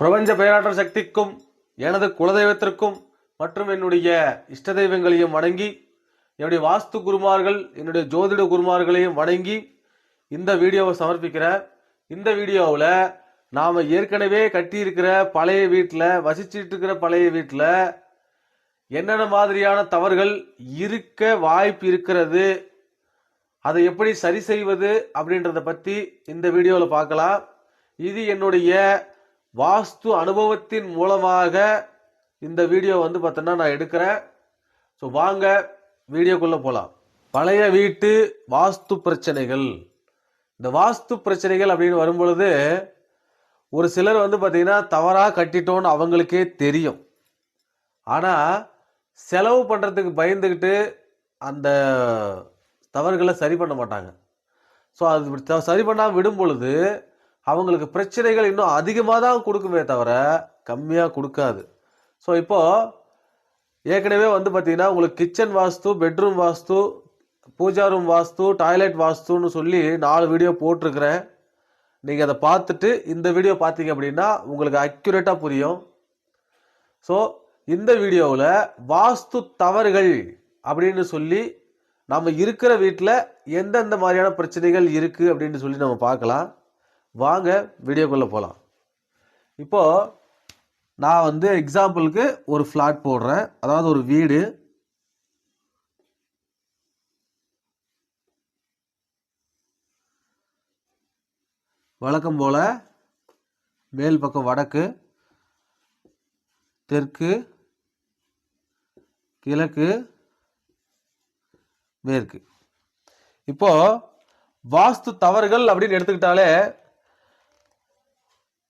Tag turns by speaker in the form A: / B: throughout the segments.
A: பிரபஞ்ச பேராற்றல் சக்திக்கும் எனது குலதெய்வத்திற்கும் மற்றும் என்னுடைய இஷ்ட தெய்வங்களையும் வணங்கி என்னுடைய வாஸ்து குருமார்கள் என்னுடைய ஜோதிட குருமார்களையும் வணங்கி இந்த வீடியோவை சமர்ப்பிக்கிறேன் இந்த வீடியோவில் நாம் ஏற்கனவே கட்டியிருக்கிற பழைய வீட்டில் வசிச்சிட்டு இருக்கிற பழைய வீட்டில் என்னென்ன மாதிரியான தவறுகள் இருக்க வாய்ப்பு இருக்கிறது அதை எப்படி சரி செய்வது அப்படின்றத பற்றி இந்த வீடியோவில் பார்க்கலாம். இது என்னுடைய வாஸ்து அனுபவத்தின் மூலமாக இந்த வீடியோ வந்து பார்த்தோன்னா நான் எடுக்கிறேன். ஸோ வாங்க வீடியோக்குள்ளே போகலாம் பழைய வீட்டு வாஸ்து பிரச்சனைகள். இந்த வாஸ்து பிரச்சனைகள் அப்படின்னு வரும்பொழுது ஒரு சிலர் வந்து பார்த்திங்கன்னா தவறாக கட்டிட்டோன்னு அவங்களுக்கே தெரியும். ஆனால் செலவு பண்ணுறதுக்கு பயந்துக்கிட்டு அந்த தவறுகளை சரி பண்ண மாட்டாங்க. ஸோ அது சரி பண்ணாமல் விடும் பொழுது அவங்களுக்கு பிரச்சனைகள் இன்னும் அதிகமாக தான் கொடுக்குமே தவிர கம்மியாக கொடுக்காது. ஸோ இப்போது ஏற்கனவே வந்து பார்த்திங்கன்னா உங்களுக்கு kitchen vastu bedroom vastu puja room vastu toilet வாஸ்துன்னு சொல்லி நாலு வீடியோ போட்டிருக்கிறேன். நீங்கள் அதை பார்த்துட்டு இந்த வீடியோ பார்த்தீங்க அப்படின்னா உங்களுக்கு அக்யூரேட்டாக புரியும். ஸோ இந்த வீடியோவில் வாஸ்து தவறுகள் அப்படின்னு சொல்லி நம்ம இருக்கிற வீட்டில் எந்தெந்த மாதிரியான பிரச்சனைகள் இருக்குது அப்படின்னு சொல்லி நம்ம பார்க்கலாம். வாங்க வீடியோக்குள்ளே போகலாம் இப்போது நான் வந்து எக்ஸாம்பிளுக்கு ஒரு ஃப்ளாட் போடுறேன். அதாவது ஒரு வீடு. வழக்கம் போல் மேல் பக்கம் வடக்கு தெற்கு கிழக்கு மேற்கு. இப்போது வாஸ்து தவறுகள் அப்படின்னு எடுத்துக்கிட்டாலே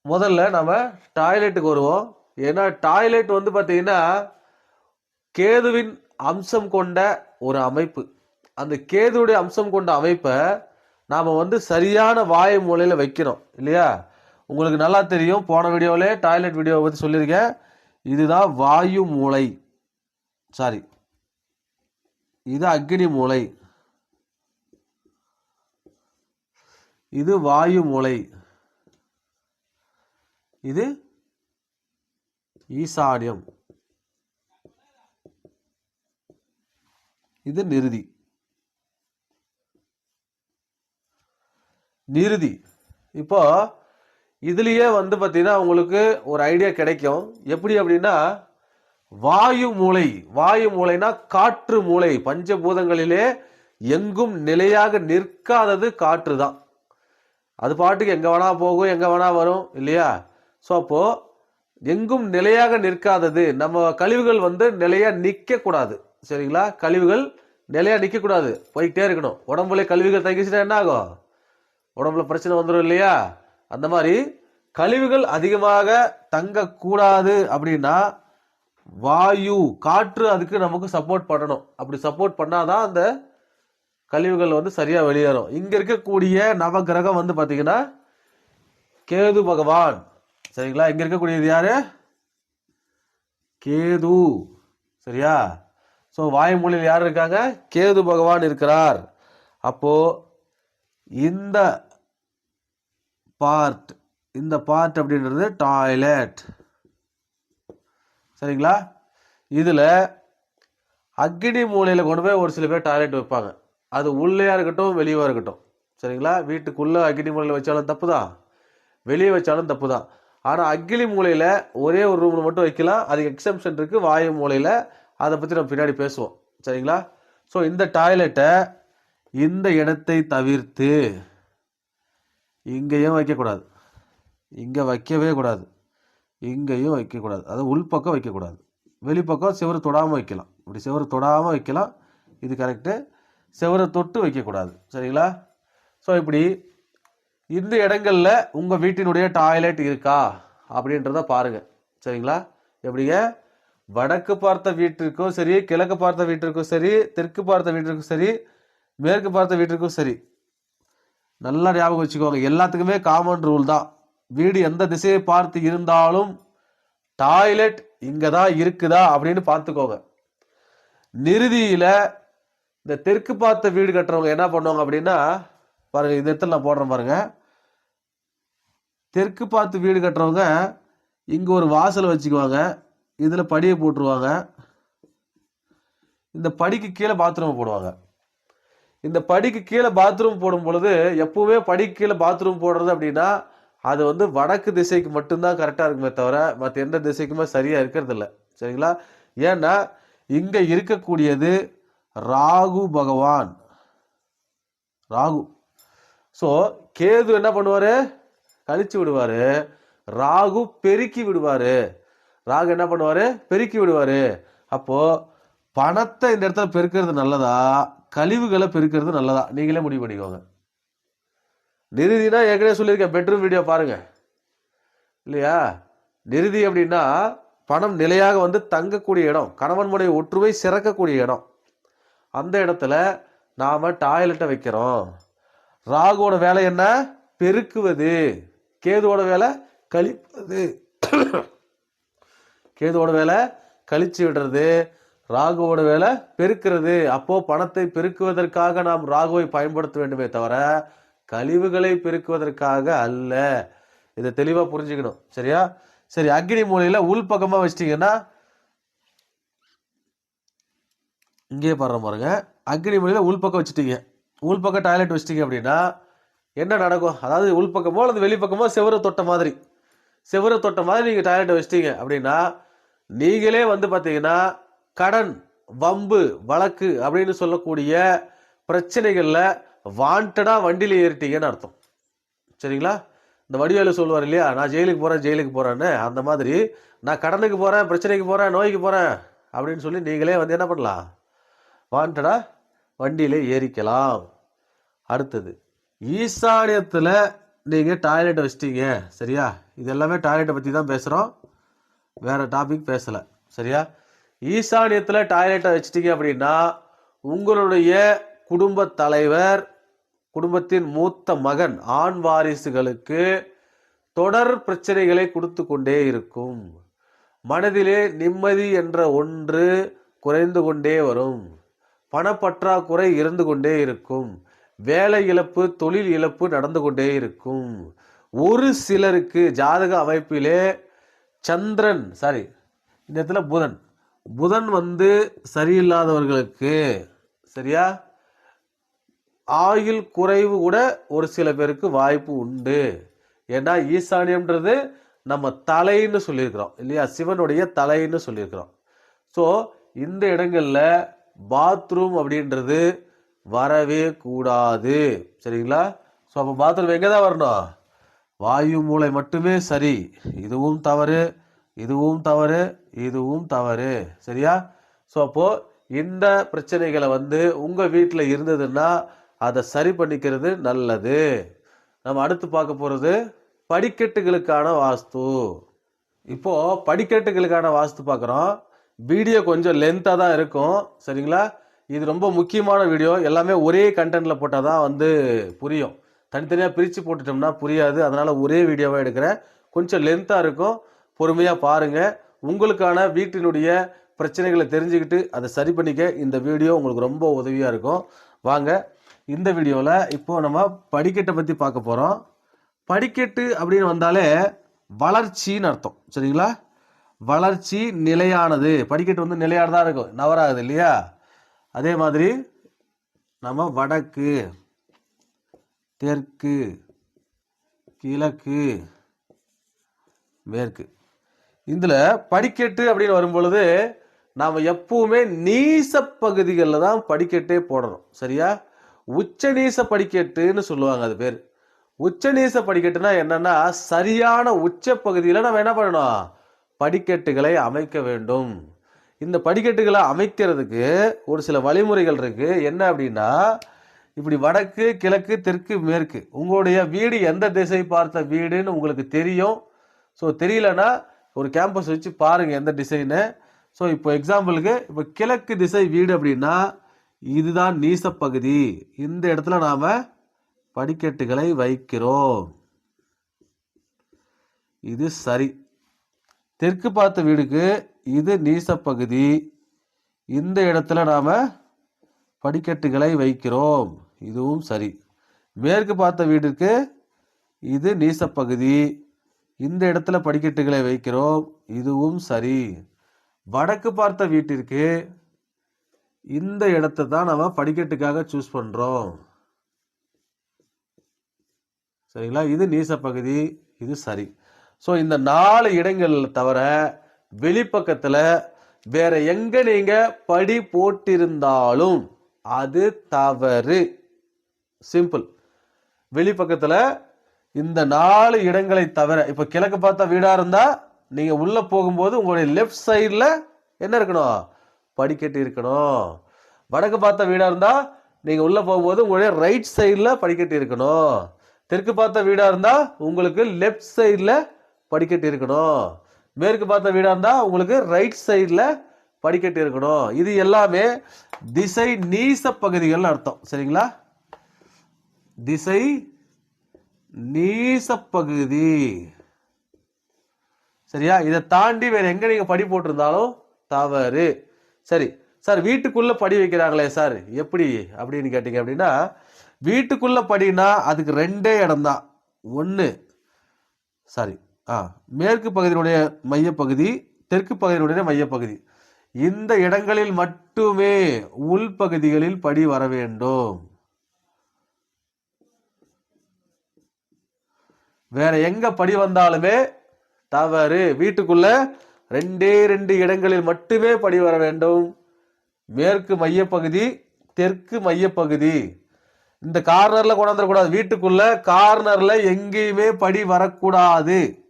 A: முதல்ல நம்ம டாய்லெட்டுக்கு வருவோம். ஏன்னா டாய்லெட் வந்து பார்த்தீங்கன்னா கேதுவின் அம்சம் கொண்ட ஒரு அமைப்பு. அந்த கேதுவுடைய அம்சம் கொண்ட அமைப்பை நாம் வந்து சரியான வாயு மூலையில் வைக்கிறோம். இல்லையா? உங்களுக்கு நல்லா தெரியும். போன வீடியோவிலே டாய்லெட் வீடியோவை பற்றி சொல்லியிருக்கேன். இதுதான் வாயு மூலை. சாரி. இது அக்னி மூலை. இது வாயு மூலை. இது ஈசானியம். இது நிருதி நிருதி இப்போ இதுலேயே வந்து பார்த்தீங்கன்னா உங்களுக்கு ஒரு ஐடியா கிடைக்கும். எப்படி அப்படின்னா வாயு மூளை. வாயு மூளைனா காற்று மூளை. பஞ்சபூதங்களிலே எங்கும் நிலையாக நிற்காதது காற்று தான் அது பாட்டுக்கு எங்கே வேணா போகும் எங்கே வேணா வரும் இல்லையா? ஸோ அப்போது எங்கும் நிலையாக நிற்காதது. நம்ம கழிவுகள் வந்து நிலையாக நிற்கக்கூடாது. சரிங்களா? கழிவுகள் நிலையாக நிற்கக்கூடாது. போய்கிட்டே இருக்கணும். உடம்புல கழிவுகள் தங்கிச்சுன்னா என்ன ஆகும் உடம்புல பிரச்சனை வந்துடும் இல்லையா? அந்த மாதிரி கழிவுகள் அதிகமாக தங்கக்கூடாது அப்படின்னா வாயு காற்று அதுக்கு நமக்கு சப்போர்ட் பண்ணணும். அப்படி சப்போர்ட் பண்ணாதான் அந்த கழிவுகள் வந்து சரியாக வெளியேறும். இங்கே இருக்கக்கூடிய நவகிரகம் வந்து பார்த்திங்கன்னா கேது பகவான். சரிங்களா? இங்கே இருக்கக்கூடியது யாரு? கேது. சரியா? ஸோ வாய்மொழியில் யார் இருக்காங்க? கேது பகவான் இருக்கிறார். அப்போ இந்த பார்ட் இந்த பார்ட் அப்படின்றது டாய்லெட் சரிங்களா? இதில் அக்னி மூலையில் கொண்டு போய் ஒரு சில பேர் டாய்லெட் வைப்பாங்க. அது உள்ளேயா இருக்கட்டும் வெளியவாக இருக்கட்டும். சரிங்களா? வீட்டுக்குள்ளே அக்னி மூலையில் வச்சாலும் தப்பு தான் வெளியே வச்சாலும் தப்பு தான் ஆனால் அக்கிலி மூலையில் ஒரே ஒரு ரூமில் மட்டும் வைக்கலாம். அதுக்கு எக்ஸம்ஷன் இருக்குது வாயு மூலையில். அதை பற்றி நம்ம பின்னாடி பேசுவோம். சரிங்களா? ஸோ இந்த டாய்லெட்டை இந்த இடத்தை தவிர்த்து இங்கேயும் வைக்கக்கூடாது இங்கே வைக்கவே கூடாது. இங்கேயும் வைக்கக்கூடாது அது உள்பக்கம் வைக்கக்கூடாது வெளிப்பக்கம் செவரு தொடாமல் வைக்கலாம். இப்படி செவரு தொடாமல் வைக்கலாம். இது கரெக்டு செவரை தொட்டு வைக்கக்கூடாது சரிங்களா? ஸோ இப்படி இந்த இடங்களில் உங்கள் வீட்டினுடைய டாய்லெட் இருக்கா? அப்படின்றத பாருங்க. சரிங்களா? எப்படிங்க? வடக்கு பார்த்த வீட்டிற்கும் சரி கிழக்கு பார்த்த வீட்டிற்கும் சரி தெற்கு பார்த்த வீட்டிற்கும் சரி மேற்கு பார்த்த வீட்டிற்கும் சரி. நல்லா ஞாபகம் வச்சுக்கோங்க. எல்லாத்துக்குமே காமன் ரூல் தான். வீடு எந்த திசையை பார்த்து இருந்தாலும் டாய்லெட் இங்கே தான் இருக்குதா அப்படின்னு பார்த்துக்கோங்க. நிறுதியில் இந்த தெற்கு பார்த்த வீடு கட்டுறவங்க என்ன பண்ணுவாங்க அப்படின்னா பாருங்கள் இந்த இடத்துல நான் போடுறேன் பாருங்கள் தெற்கு பார்த்து வீடு கட்டுறவங்க இங்கே ஒரு வாசல் வச்சுக்குவாங்க. இதில் படியை போட்டுருவாங்க. இந்த படிக்கு கீழே பாத்ரூம் போடுவாங்க. இந்த படிக்கு கீழே பாத்ரூம் போடும் பொழுது எப்பவுமே படிக்கு கீழே பாத்ரூம் போடுறது அப்படின்னா அது வந்து வடக்கு திசைக்கு மட்டும்தான் கரெக்டாக இருக்குமே தவிர மற்ற எந்த திசைக்குமே சரியாக இருக்கிறதில்ல. சரிங்களா? ஏன்னா இங்கே இருக்கக்கூடியது ராகு பகவான். ராகு. ஸோ கேது என்ன பண்ணுவார்? கழிச்சு விடுவார். ராகு பெருக்கி விடுவார். ராகு என்ன பண்ணுவார்? பெருக்கி விடுவார். அப்போது பணத்தை இந்த இடத்துல பெருக்கிறது நல்லதா? கழிவுகளை பெருக்கிறது நல்லதா? நீங்களே முடிவு பண்ணிக்கோங்க. நிறுதினா ஏற்கனவே சொல்லியிருக்கேன் பெட்ரூம் வீடியோ பாருங்க. இல்லையா? நிருதி அப்படின்னா பணம் நிலையாக வந்து தங்கக்கூடிய இடம் கணவன்முடைய ஒற்றுமை சிறக்கக்கூடிய இடம். அந்த இடத்துல நாம டாய்லெட்டை வைக்கிறோம். ராகுவோட வேலை என்ன? பெருக்குவது. கேதுவோட வேலை கழிப்பது. கேதுவோட வேலை கழிச்சு விடுறது. ராகுவோட வேலை பெருக்கிறது. அப்போ பணத்தை பெருக்குவதற்காக நாம் ராகுவை பயன்படுத்த வேண்டுமே தவிர கழிவுகளை பெருக்குவதற்காக அல்ல. இதை தெளிவாக புரிஞ்சுக்கணும். சரியா? சரி அக்னி மூலையில் உள்பக்கமாக வச்சிட்டீங்கன்னா இங்கேயே பாடுற பாருங்க. அக்னி மூலையில் உள் பக்கம் வச்சுட்டீங்க. உள்பக்கம் டாய்லெட் வச்சிட்டீங்க அப்படின்னா என்ன நடக்கும்? அதாவது உள்பக்கமோ அல்லது வெளிப்பக்கமோ செவரு தொட்ட மாதிரி. செவரு தொட்ட மாதிரி நீங்கள் டாய்லெட்டை வச்சிட்டிங்க அப்படின்னா நீங்களே வந்து பார்த்தீங்கன்னா கடன் வம்பு வழக்கு அப்படின்னு சொல்லக்கூடிய பிரச்சனைகளில் வாண்டடாக வண்டியில் ஏறிட்டீங்கன்னு அர்த்தம். சரிங்களா? இந்த வடிவேலு சொல்லுவார் இல்லையா நான் ஜெயிலுக்கு போகிறேன் ஜெயிலுக்கு போகிறேன்னு அந்த மாதிரி நான் கடனுக்கு போகிறேன் பிரச்சனைக்கு போகிறேன் நோய்க்கு போகிறேன் அப்படின்னு சொல்லி நீங்களே வந்து என்ன பண்ணலாம்? வாண்டடாக வண்டியிலே ஏறிக்கலாம். அடுத்தது ஈசானியத்தில் நீங்கள் டாய்லெட் வச்சிட்டீங்க சரியா? இது எல்லாமே டாய்லெட்டை பற்றி தான் பேசுகிறோம் வேறு டாபிக் பேசலை சரியா? ஈசானியத்தில் டாய்லெட்டை வச்சிட்டீங்க அப்படின்னா உங்களுடைய குடும்ப தலைவர் குடும்பத்தின் மூத்த மகன் ஆண் வாரிசுகளுக்கு தொடர் பிரச்சனைகளை கொடுத்து கொண்டே இருக்கும். மனதிலே நிம்மதி என்ற ஒன்று குறைந்து கொண்டே வரும். பணப்பற்றாக்குறை இருந்து கொண்டே இருக்கும். வேலை இழப்பு தொழில் இழப்பு நடந்து கொண்டே இருக்கும். ஒரு சிலருக்கு ஜாதக அமைப்பிலே சந்திரன் சாரி இந்த இடத்துல புதன். புதன் வந்து சரியில்லாதவர்களுக்கு சரியா? ஆயுள் குறைவு கூட ஒரு சில பேருக்கு வாய்ப்பு உண்டு. ஏன்னா ஈசானியம்ன்றது நம்ம தலைன்னு சொல்லியிருக்கிறோம் இல்லையா? சிவனுடைய தலைன்னு சொல்லியிருக்கிறோம். ஸோ இந்த இடங்களில் பாத்ரூம் அப்படின்றது வரவே கூடாது. சரிங்களா? ஸோ அப்போ பாத்ரூம் எங்கே தான் வரணும்? வாயு மூளை மட்டுமே சரி. இதுவும் தவறு இதுவும் தவறு இதுவும் தவறு. சரியா? ஸோ அப்போது இந்த பிரச்சனைகளை வந்து உங்கள் வீட்டில் இருந்ததுன்னா அதை சரி பண்ணிக்கிறது நல்லது. நம்ம அடுத்து பார்க்க போகிறது படிக்கட்டுகளுக்கான வாஸ்து. இப்போது படிக்கட்டுகளுக்கான வாஸ்து பார்க்குறோம். வீடியோ கொஞ்சம் லென்த்தாக தான் இருக்கும். சரிங்களா? இது ரொம்ப முக்கியமான வீடியோ எல்லாமே ஒரே கண்டென்ட்டில் போட்டால் தான் வந்து புரியும். தனித்தனியாக பிரித்து போட்டுட்டோம்னா புரியாது. அதனால் ஒரே வீடியோவாக எடுக்கிறேன். கொஞ்சம் லென்த்தாக இருக்கும். பொறுமையாக பாருங்க. உங்களுக்கான வீட்டினுடைய பிரச்சனைகளை தெரிஞ்சுக்கிட்டு அதை சரி பண்ணிக்க இந்த வீடியோ உங்களுக்கு ரொம்ப உதவியாக இருக்கும். வாங்க இந்த வீடியோவில் இப்போ நம்ம படிக்கட்டை பற்றி பார்க்க போகிறோம் படிக்கட்டு அப்படின்னு வந்தாலே வளர்ச்சின்னு அர்த்தம். சரிங்களா? வளர்ச்சி நிலையானது. படிக்கட்டு வந்து நிலையானதாக இருக்கும். நவராகுது இல்லையா? அதே மாதிரி நம்ம வடக்கு தெற்கு கிழக்கு மேற்கு. இதில் படிக்கட்டு அப்படின்னு வரும்பொழுது நாம் எப்பவுமே நீச பகுதிகளில் தான் படிக்கட்டே போடணும். சரியா? உச்ச நீச படிக்கட்டுன்னு சொல்லுவாங்க அது பேர். உச்ச நீச படிக்கட்டுனா என்னன்னா சரியான உச்ச பகுதியில் நம்ம என்ன பண்ணணும்? படிக்கட்டுகளை அமைக்க வேண்டும். இந்த படிக்கட்டுகளை அமைக்கிறதுக்கு ஒரு சில வழிமுறைகள் இருக்கு. என்ன அப்படின்னா இப்படி வடக்கு கிழக்கு தெற்கு மேற்கு. உங்களுடைய வீடு எந்த திசை பார்த்த வீடுன்னு உங்களுக்கு தெரியும். ஸோ தெரியலனா ஒரு கேம்பஸ் வச்சு பாருங்க எந்த டிசைனு ஸோ இப்போ எக்ஸாம்பிளுக்கு இப்போ கிழக்கு திசை வீடு அப்படின்னா இதுதான் நீசப்பகுதி. இந்த இடத்துல நாம படிக்கட்டுகளை வைக்கிறோம். இது சரி. தெற்கு பார்த்த வீடுக்கு இது நீசப்பகுதி. இந்த இடத்துல நாம் படிக்கட்டுகளை வைக்கிறோம். இதுவும் சரி. மேற்கு பார்த்த வீட்டிற்கு இது நீசப்பகுதி. இந்த இடத்துல படிக்கட்டுகளை வைக்கிறோம். இதுவும் சரி. வடக்கு பார்த்த வீட்டிற்கு இந்த இடத்தை தான் நம்ம படிக்கட்டுக்காக சூஸ் பண்ணுறோம் சரிங்களா? இது நீச பகுதி இது சரி. ஸோ இந்த நாலு இடங்கள் தவிர வெளிப்பக்கத்தில் வேற எங்க நீங்க படி போட்டிருந்தாலும் அது தவறு. சிம்பிள் வெளிப்பக்கத்தில் இந்த நாலு இடங்களை தவிர இப்போ கிழக்கு பார்த்த வீடாக இருந்தால் நீங்கள் உள்ளே போகும்போது உங்களுடைய லெஃப்ட் சைடில் என்ன இருக்கணும்? படிக்கட்டு இருக்கணும். வடக்கு பார்த்த வீடாக இருந்தால் நீங்கள் உள்ளே போகும்போது உங்களுடைய ரைட் சைடில் படிக்கட்டு இருக்கணும். தெற்கு பார்த்த வீடாக இருந்தால் உங்களுக்கு லெஃப்ட் சைடில் படிக்கட்டு இருக்கணும். மேற்கு பார்த்த வீடாக இருந்தால் உங்களுக்கு ரைட் சைடில் படிக்கட்டு இருக்கணும். இது எல்லாமே திசை நீச பகுதிகள்னு அர்த்தம். சரிங்களா? திசை நீச பகுதி. சரியா? இதை தாண்டி வேற எங்க நீங்க படி போட்டிருந்தாலும் தவறு. சரி. சார் வீட்டுக்குள்ள படி வைக்கிறாங்களே சார். எப்படி அப்படின்னு கேட்டீங்க அப்படின்னா வீட்டுக்குள்ள படினா அதுக்கு ரெண்டே இடம்தான். ஒன்று சாரி. ஆ மேற்கு பகுதியினுடைய மையப்பகுதி தெற்கு பகுதியினுடைய மையப்பகுதி. இந்த இடங்களில் மட்டுமே உள்பகுதிகளில் படி வர வேண்டும். வேற எங்க படி வந்தாலுமே தவறு. வீட்டுக்குள்ள ரெண்டே ரெண்டு இடங்களில் மட்டுமே படி வர வேண்டும். மேற்கு மையப்பகுதி தெற்கு மையப்பகுதி. இந்த கார்னர்ல கொண்டாந்துடக்கூடாது வீட்டுக்குள்ள கார்னர்ல எங்கேயுமே படி வரக்கூடாது.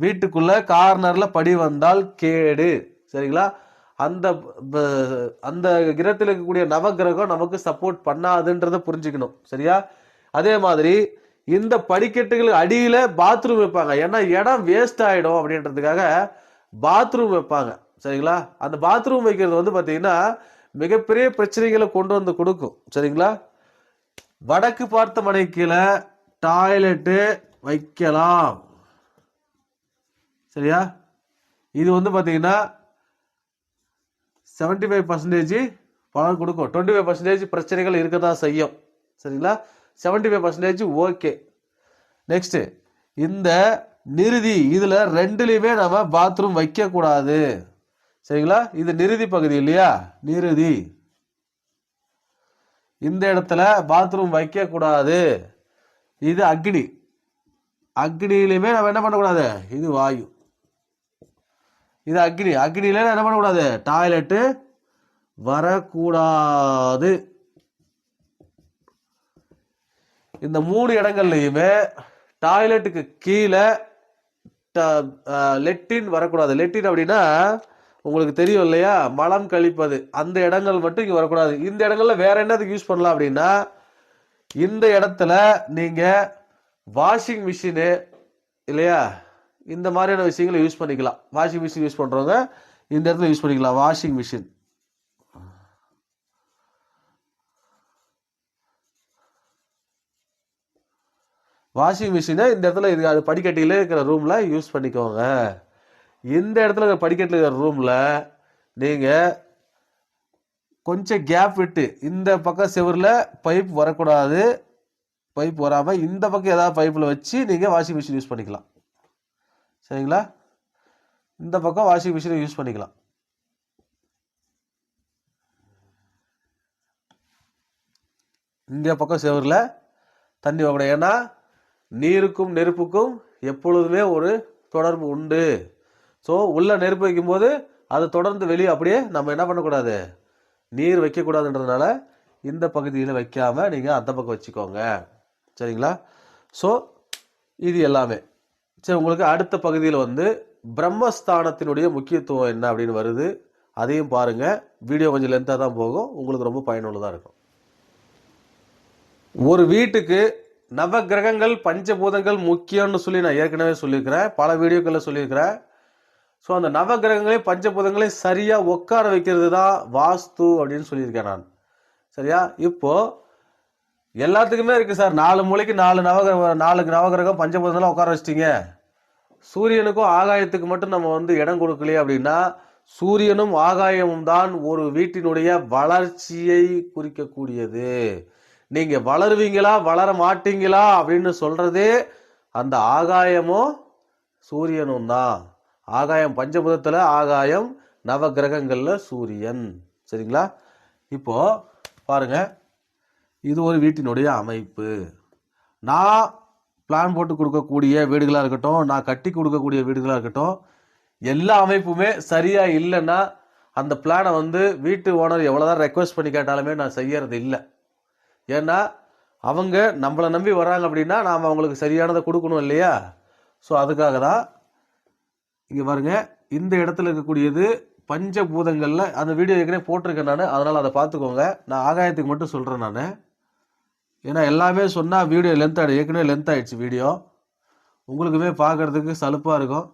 A: வீட்டுக்குள்ள கார்னர்ல படி வந்தால் கேடு. சரிங்களா? அந்த அந்த கிரகத்தில் இருக்கக்கூடிய நவகிரகம் நமக்கு சப்போர்ட் பண்ணாதுன்றதை புரிஞ்சுக்கணும். சரியா? அதே மாதிரி இந்த படிக்கட்டுகள் அடியில பாத்ரூம் வைப்பாங்க. ஏன்னா இடம் வேஸ்ட் ஆயிடும் அப்படின்றதுக்காக பாத்ரூம் வைப்பாங்க. சரிங்களா? அந்த பாத்ரூம் வைக்கிறது வந்து பார்த்தீங்கன்னா மிகப்பெரிய பிரச்சனைகளை கொண்டு வந்து கொடுக்கும். சரிங்களா? வடக்கு பார்த்த மனை கீழே டாய்லெட்டு வைக்கலாம். சரியா? இது வந்து பார்த்தீங்கன்னா செவன்டி ஃபைவ் பர்சன்டேஜ் பலன் கொடுக்கும். டுவெண்ட்டி ஃபைவ் பர்சன்டேஜ் பிரச்சனைகள் இருக்க தான் செய்யும். சரிங்களா? Seventy five percentage okay next இந்த நிறுதி இதில் ரெண்டுலேயுமே நம்ம பாத்ரூம் வைக்கக்கூடாது. சரிங்களா? இது நிறுதி பகுதி இல்லையா? நிறுதி. இந்த இடத்துல பாத்ரூம் வைக்கக்கூடாது. இது அக்னி. அக்னிலையுமே நம்ம என்ன பண்ணக்கூடாது? இது வாயு. இது அக்னி. அக்னியில என்ன பண்ணக்கூடாது? டாய்லெட்டு வரக்கூடாது. இந்த மூணு இடங்கள்லையுமே டாய்லெட்டுக்கு கீழே லெட்டின் வரக்கூடாது. லெட்டின் அப்படின்னா உங்களுக்கு தெரியும் இல்லையா? மலம் கழிப்பது. அந்த இடங்கள் மட்டும் இங்கே வரக்கூடாது. இந்த இடங்கள்ல வேற என்னதுக்கு யூஸ் பண்ணலாம் அப்படின்னா இந்த இடத்துல நீங்க வாஷிங் மிஷினு இல்லையா? இந்த மாதிரியான விஷயங்களை யூஸ் பண்ணிக்கலாம். வாஷிங் மிஷின் யூஸ் பண்ணுறவங்க இந்த இடத்துல யூஸ் பண்ணிக்கலாம். வாஷிங் மிஷின் வாஷிங் மிஷினை இந்த இடத்துல இது அது படிக்கட்டிலே இருக்கிற ரூமில் யூஸ் பண்ணிக்கோங்க. இந்த இடத்துல இருக்கிற படிக்கட்டில் இருக்கிற ரூமில் நீங்கள் கொஞ்சம் கேப் விட்டு இந்த பக்கம் செவரில் பைப் வரக்கூடாது. பைப் வராமல் இந்த பக்கம் ஏதாவது பைப்பில் வச்சு நீங்கள் வாஷிங் மிஷின் யூஸ் பண்ணிக்கலாம். சரிங்களா? இந்த பக்கம் வாஷிங் மிஷினை யூஸ் பண்ணிக்கலாம். இந்த பக்கம் செவுரில் தண்ணி வைக்கணும் ஏன்னா நீருக்கும் நெருப்புக்கும் எப்பொழுதுமே ஒரு தொடர்பு உண்டு. ஸோ உள்ளே நெருப்பு வைக்கும்போது அது தொடர்ந்து வெளியே அப்படியே நம்ம என்ன பண்ணக்கூடாது? நீர் வைக்கக்கூடாதுன்றதுனால இந்த பகுதியில் வைக்காமல் நீங்கள் அந்த பக்கம் வச்சுக்கோங்க. சரிங்களா? ஸோ இது எல்லாமே. சரி உங்களுக்கு அடுத்த பகுதியில் வந்து பிரம்மஸ்தானத்தினுடைய முக்கியத்துவம் என்ன அப்படின்னு வருது அதையும் பாருங்கள் வீடியோ கொஞ்சம் லென்த்தாக தான் போகும். உங்களுக்கு ரொம்ப பயனுள்ளதாக இருக்கும். ஒரு வீட்டுக்கு நவ கிரகங்கள் பஞ்சபூதங்கள் முக்கியம்னு சொல்லி நான் ஏற்கனவே சொல்லியிருக்கிறேன். பல வீடியோக்களில் சொல்லியிருக்கிறேன். ஸோ அந்த நவ கிரகங்களையும் பஞ்சபூதங்களையும் சரியாக உட்கார வைக்கிறது தான் வாஸ்து அப்படின்னு சொல்லியிருக்கேன் நான். சரியா? இப்போது எல்லாத்துக்குமே இருக்கு சார். நாலு மூளைக்கு நாலு நவகிரகம் நாலு நவகிரகம் பஞ்சபூதங்கள்லாம் உட்கார வச்சிட்டீங்க. சூரியனுக்கும் ஆகாயத்துக்கு மட்டும் நம்ம வந்து இடம் கொடுக்கலையே அப்படின்னா சூரியனும் ஆகாயமும் தான் ஒரு வீட்டினுடைய வளர்ச்சியை குறிக்கக்கூடியது. நீங்க வளருவீங்களா வளர மாட்டீங்களா அப்படின்னு சொல்றதே அந்த ஆகாயமும் சூரியனும் தான். ஆகாயம் பஞ்சபுதத்தில் ஆகாயம் நவகிரகங்களில் சூரியன். சரிங்களா? இப்போ பாருங்க. இது ஒரு வீட்டினுடைய அமைப்பு. நான் பிளான் போட்டு கொடுக்கக்கூடிய வீடுகளாக இருக்கட்டும் நான் கட்டி கொடுக்கக்கூடிய வீடுகளாக இருக்கட்டும் எல்லா அமைப்புமே சரியாக இல்லைன்னா அந்த பிளானை வந்து வீட்டு ஓனர் எவ்வளோதான் ரெக்வஸ்ட் பண்ணி கேட்டாலுமே நான் செய்யறது இல்லை. ஏன்னா அவங்க நம்மளை நம்பி வராங்க அப்படின்னா நாம் அவங்களுக்கு சரியானதை கொடுக்கணும் இல்லையா? ஸோ அதுக்காக தான் இங்கே பாருங்க இந்த இடத்துல இருக்கக்கூடியது பஞ்சபூதங்களில் அந்த வீடியோ ஏற்கனவே போட்டிருக்கேன் நான். அதனால் அதை பார்த்துக்கோங்க. நான் ஆகாயத்துக்கு மட்டும் சொல்கிறேன் நான். ஏன்னா எல்லாமே சொன்னால் வீடியோ லென்த் ஆகிடும் ஏற்கனவே லென்த் ஆயிடுச்சு வீடியோ. உங்களுக்குமே பார்க்கறதுக்கு சலுப்பாக இருக்கும்.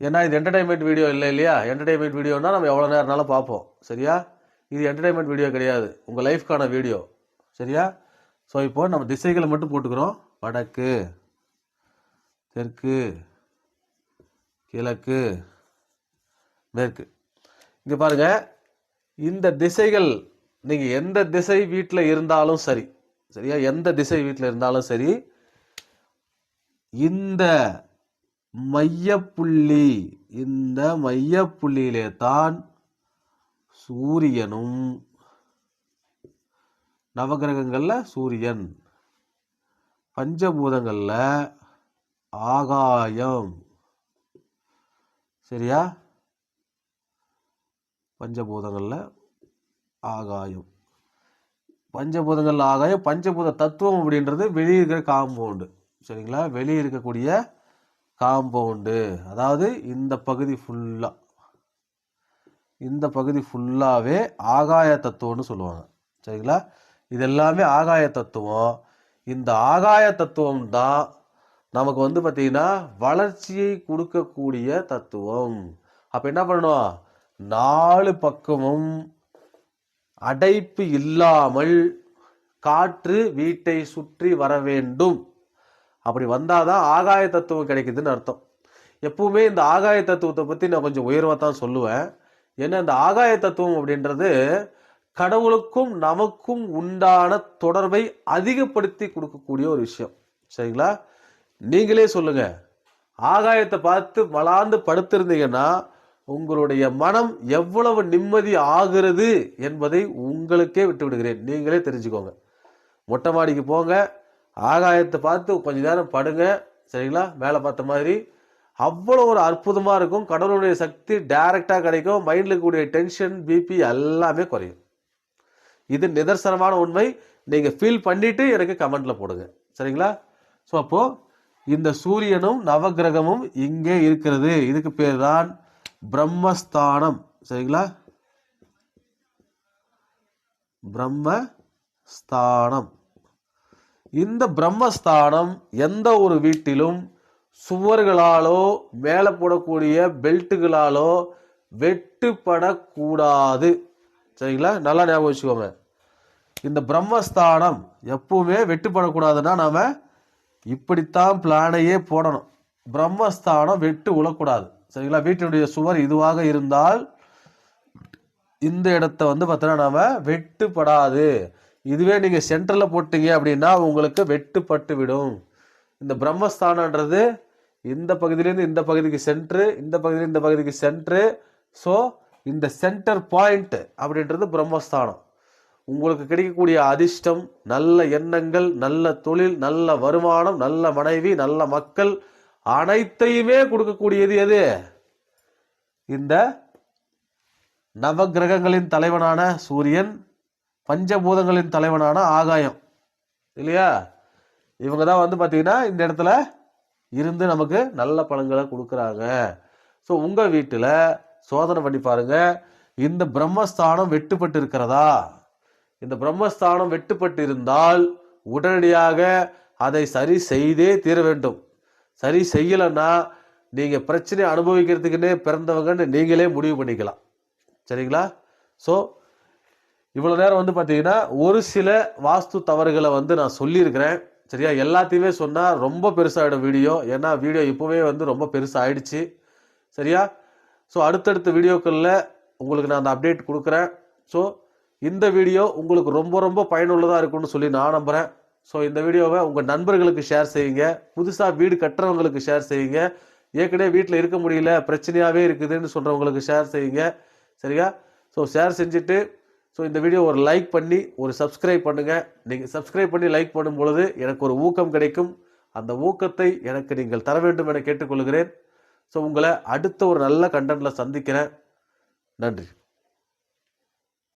A: ஏன்னா இது என்டர்டைன்மெண்ட் வீடியோ இல்லை இல்லையா? என்டர்டைன்மெண்ட் வீடியோனா நம்ம எவ்வளோ நேரம்னாலும் பார்ப்போம். சரியா? இது என்டர்டைன்மெண்ட் வீடியோ கிடையாது. உங்கள் லைஃப்க்கான வீடியோ சரியா? ஸோ இப்போ நம்ம திசைகளை மட்டும் போட்டுக்கிறோம். வடக்கு தெற்கு கிழக்கு மேற்கு. இங்கே பாருங்க. இந்த திசைகள் நீங்கள் எந்த திசை வீட்டில் இருந்தாலும் சரி சரியா? எந்த திசை வீட்டில் இருந்தாலும் சரி இந்த மையப்புள்ளி இந்த மையப்புள்ளியிலே தான் சூரியனும் நவகிரகங்களில் சூரியன் பஞ்சபூதங்களில் ஆகாயம். சரியா? பஞ்சபூதங்களில் ஆகாயம். பஞ்சபூதங்கள் ஆகாயம் பஞ்சபூத தத்துவம் அப்படின்றது வெளியே இருக்கிற காம்பவுண்டு சரிங்களா? வெளியே இருக்கக்கூடிய காம்பவுண்டு அதாவது இந்த பகுதி ஃபுல்லாக இந்த பகுதி ஃபுல்லாகவே ஆகாய தத்துவம்னு சொல்லுவாங்க. சரிங்களா? இது எல்லாமே ஆகாய தத்துவம். இந்த ஆகாய தத்துவம் தான் நமக்கு வந்து பார்த்திங்கன்னா வளர்ச்சியை கொடுக்கக்கூடிய தத்துவம். அப்போ என்ன பண்ணணும்? நாலு பக்கமும் அடைப்பு இல்லாமல் காற்று வீட்டை சுற்றி வர வேண்டும். அப்படி வந்தாதான் ஆகாய தத்துவம் கிடைக்குதுன்னு அர்த்தம். எப்பவுமே இந்த ஆகாய தத்துவத்தை பற்றி நான் கொஞ்சம் உயர்வாக தான் சொல்லுவேன். ஏன்னா இந்த ஆகாய தத்துவம் அப்படின்றது கடவுளுக்கும் நமக்கும் உண்டான தொடர்பை அதிகப்படுத்தி கொடுக்கக்கூடிய ஒரு விஷயம். சரிங்களா? நீங்களே சொல்லுங்கள் ஆகாயத்தை பார்த்து மலாந்து படுத்திருந்தீங்கன்னா உங்களுடைய மனம் எவ்வளவு நிம்மதி ஆகிறது என்பதை உங்களுக்கே விட்டு விடுகிறேன் நீங்களே தெரிஞ்சுக்கோங்க. மொட்டை மாடிக்கு போங்க. ஆகாயத்தை பார்த்து கொஞ்ச நேரம் படுங்க. சரிங்களா? மேலே பார்த்த மாதிரி. அவ்வளோ ஒரு அற்புதமாக இருக்கும். கடவுளுடைய சக்தி டைரெக்டாக கிடைக்கும். மைண்டில் இருக்கக்கூடிய டென்ஷன் பிபி எல்லாமே குறையும். இது நிதர்சனமான உண்மை. நீங்கள் ஃபீல் பண்ணிவிட்டு எனக்கு கமெண்ட்டில் போடுங்க. சரிங்களா? ஸோ அப்போது இந்த சூரியனும் நவகிரகமும் இங்கே இருக்கிறது. இதுக்கு பேர் தான் பிரம்மஸ்தானம். சரிங்களா? பிரம்மஸ்தானம். இந்த பிரம்மஸ்தானம் எந்த ஒரு வீட்டிலும் சுவர்களாலோ மேலே போடக்கூடிய பெல்ட்டுகளாலோ வெட்டுப்படக்கூடாது. சரிங்களா? நல்லா ஞாபகம் வச்சுக்கோங்க. இந்த பிரம்மஸ்தானம் எப்பவுமே வெட்டுப்படக்கூடாதுன்னா நாம் இப்படித்தான் பிளானையே போடணும். பிரம்மஸ்தானம் வெட்டு விழக்கூடாது சரிங்களா? வீட்டினுடைய சுவர் இதுவாக இருந்தால் இந்த இடத்த வந்து பார்த்தோன்னா நாம் வெட்டுப்படாது. இதுவே நீங்கள் சென்டரில் போட்டீங்க அப்படின்னா உங்களுக்கு வெட்டுப்பட்டு விடும். இந்த பிரம்மஸ்தானன்றது இந்த பகுதியிலேருந்து இந்த பகுதிக்கு சென்ட்ரு இந்த பகுதியில இந்த பகுதிக்கு சென்ட்ரு ஸோ இந்த சென்டர் பாயிண்ட் அப்படின்றது பிரம்மஸ்தானம். உங்களுக்கு கிடைக்கக்கூடிய அதிர்ஷ்டம் நல்ல எண்ணங்கள் நல்ல தொழில் நல்ல வருமானம் நல்ல மனைவி நல்ல மக்கள் அனைத்தையுமே கொடுக்கக்கூடியது எது? இந்த நவகிரகங்களின் தலைவனான சூரியன் பஞ்சபூதங்களின் தலைவனான ஆகாயம். இல்லையா? இவங்க தான் வந்து பார்த்தீங்கன்னா இந்த இடத்துல இருந்து நமக்கு நல்ல பலன்களை கொடுக்குறாங்க. ஸோ உங்கள் வீட்டில் சோதனை பண்ணி பாருங்க. இந்த பிரம்மஸ்தானம் வெட்டுப்பட்டு இருக்கிறதா? இந்த பிரம்மஸ்தானம் வெட்டுப்பட்டு இருந்தால் உடனடியாக அதை சரி செய்தே தீர வேண்டும். சரி செய்யலைன்னா நீங்கள் பிரச்சனையை அனுபவிக்கிறதுக்குன்னே பிறந்தவங்கன்னு நீங்களே முடிவு பண்ணிக்கலாம். சரிங்களா? ஸோ இவ்வளோ நேரம் வந்து பார்த்தீங்கன்னா ஒரு சில வாஸ்து தவறுகளை வந்து நான் சொல்லியிருக்கிறேன். சரியா? எல்லாத்தையுமே சொன்னால் ரொம்ப பெருசாகிடும் வீடியோ. ஏன்னா வீடியோ இப்போவே வந்து ரொம்ப பெருசாகிடுச்சு சரியா? ஸோ அடுத்தடுத்த வீடியோக்களில் உங்களுக்கு நான் அந்த அப்டேட் கொடுக்குறேன். ஸோ இந்த வீடியோ உங்களுக்கு ரொம்ப ரொம்ப பயனுள்ளதாக இருக்கும்னு சொல்லி நான் நம்புகிறேன் ஸோ இந்த வீடியோவை உங்கள் நண்பர்களுக்கு ஷேர் செய்யுங்க. புதுசாக வீடு கட்டுறவங்களுக்கு ஷேர் செய்யுங்க. ஏற்கனவே வீட்டில் இருக்க முடியல பிரச்சனையாகவே இருக்குதுன்னு சொல்கிறவங்களுக்கு ஷேர் செய்யுங்க. சரியா? ஸோ ஷேர் செஞ்சுட்டு ஸோ இந்த வீடியோ ஒரு லைக் பண்ணி ஒரு சப்ஸ்கிரைப் பண்ணுங்கள் நீங்கள் சப்ஸ்கிரைப் பண்ணி லைக் பண்ணும் பொழுது எனக்கு ஒரு ஊக்கம் கிடைக்கும். அந்த ஊக்கத்தை எனக்கு நீங்கள் தர வேண்டும் என கேட்டுக்கொள்கிறேன். ஸோ உங்களை அடுத்த ஒரு நல்ல கண்டென்ட்டில் சந்திக்கிறேன். நன்றி.